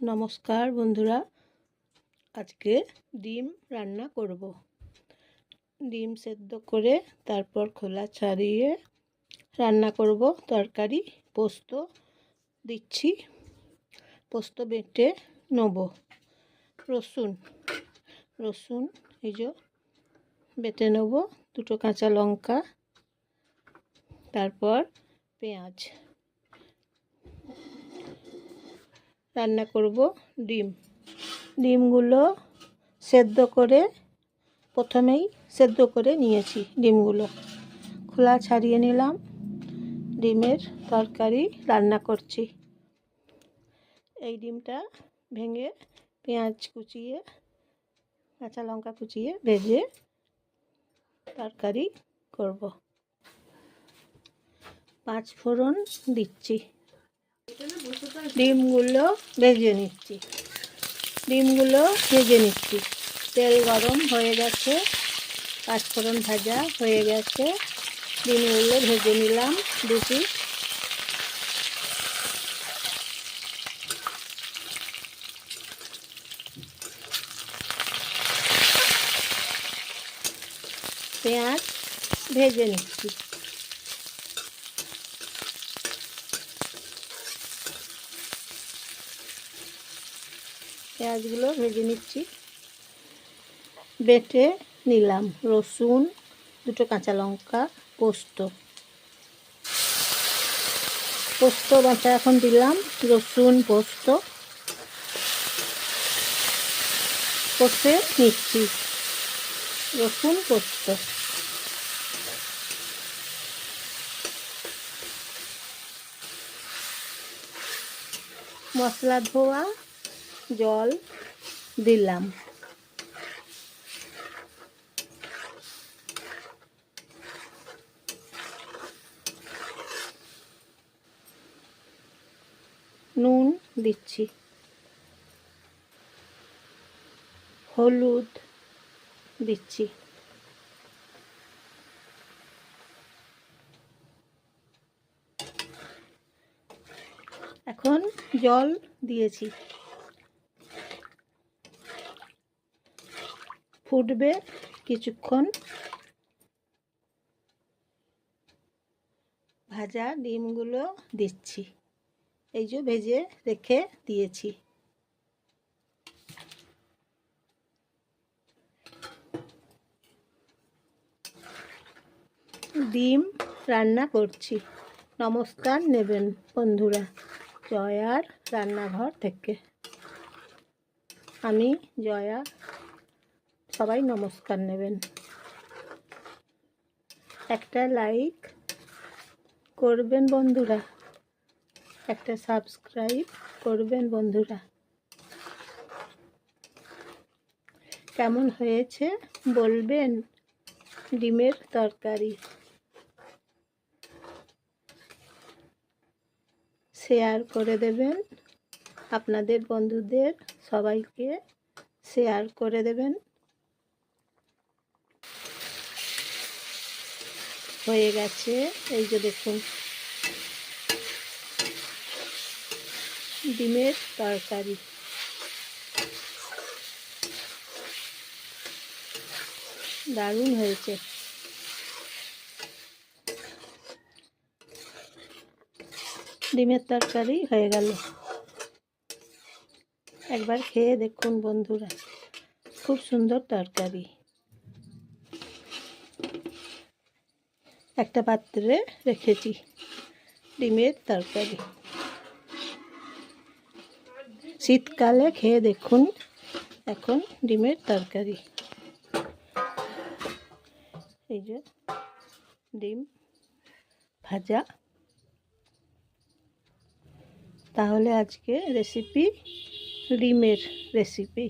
নমস্কার বন্ধুরা। আজকে ডিম রান্না করব। ডিম সেদ্ধ করে তারপর খোলা ছাড়িয়ে রান্না করব। তরকারি, পোস্ত দিচ্ছি। পোস্ত বেটে নেব। রসুন রসুন এই যে বেটে নেব। দুটো কাঁচা লঙ্কা, তারপর পেঁয়াজ। রান্না করব ডিম। ডিমগুলো সেদ্ধ করে প্রথমেই সেদ্ধ করে নিয়েছি ডিমগুলো। খোলা ছাড়িয়ে নিলাম। ডিমের তরকারি রান্না করছি। এই ডিমটা ভেঙে পেঁয়াজ কুচিয়ে, কাঁচা লঙ্কা কুচিয়ে ভেজে তরকারি করব। পাঁচ ফোড়ন দিচ্ছি। ডিমগুলো ভেজে নিচ্ছি। ডিমগুলো ভেজে নিচ্ছি। তেল গরম হয়ে গেছে, পাঁচফোড়ন ভাজা হয়ে গেছে। ডিমগুলো ভেজে নিলাম দুটি পেঁয়াজ ভেজে নিচ্ছি। পেঁয়াজগুলো ভেজে নিচ্ছি। বেটে নিলাম রসুন, দুটো কাঁচা লঙ্কা, পোস্ত। পোস্ত বাটা এখন দিলাম, রসুন, পোস্ত। কষে নিচ্ছি, রসুন, পোস্ত। মশলা ধোয়া জল দিলাম। নুন দিচ্ছি। হলুদ দিচ্ছি। এখন জল দিয়েছি। ফুটবে কিছুক্ষণ। ভাজা ডিমগুলো দিচ্ছি। এই যে ভেজে রেখে দিয়েছি। ডিম রান্না করছি। নমস্কার নেবেন বন্ধুরা। জয়ার রান্নাঘর থেকে। আমি জয়া সবাই নমস্কার নেবেন। একটা লাইক করবেন বন্ধুরা, একটা সাবস্ক্রাইব করবেন বন্ধুরা। কেমন হয়েছে বলবেন ডিমের তরকারি? শেয়ার করে দেবেন। আপনাদের বন্ধুদের সবাইকে শেয়ার করে দেবেন। হয়ে গেছে। এই যে দেখুন। ডিমের তরকারি। দারুণ হয়েছে। ডিমের তরকারি হয়ে গেল। একবার খেয়ে দেখুন বন্ধুরা। খুব সুন্দর তরকারি। একটা পাত্রে রেখেছি ডিমের তরকারি। শীতকালে খেয়ে দেখুন এখন ডিমের তরকারি। এই যে ডিম ভাজা। তাহলে আজকে রেসিপি ডিমের রেসিপি